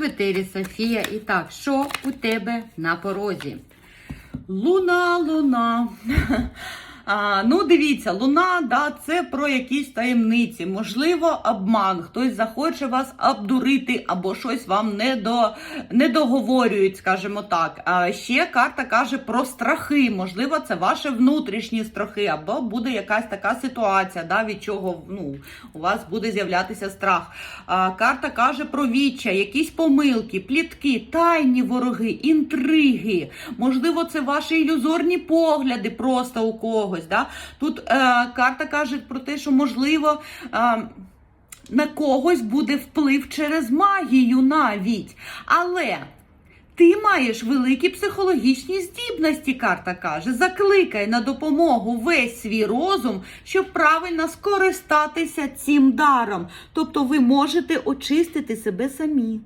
В Софія. І так, що у тебе на порозі? Луна, луна. А, ну, дивіться, луна, да, це про якісь таємниці, можливо, обман. Хтось захоче вас обдурити або щось вам не, до, не договорюють, скажімо так. А ще карта каже про страхи. Можливо, це ваші внутрішні страхи, або буде якась така ситуація, да, від чого ну, у вас буде з'являтися страх. А, карта каже про віччя, якісь помилки, плітки, тайні вороги, інтриги. Можливо, це ваші ілюзорні погляди просто у когось. Да? Тут е, карта каже про те, що можливо. Е, на когось буде вплив через магію навіть. Але ти маєш великі психологічні здібності, карта каже. Закликай на допомогу весь свій розум, щоб правильно скористатися цим даром. Тобто ви можете очистити себе самі.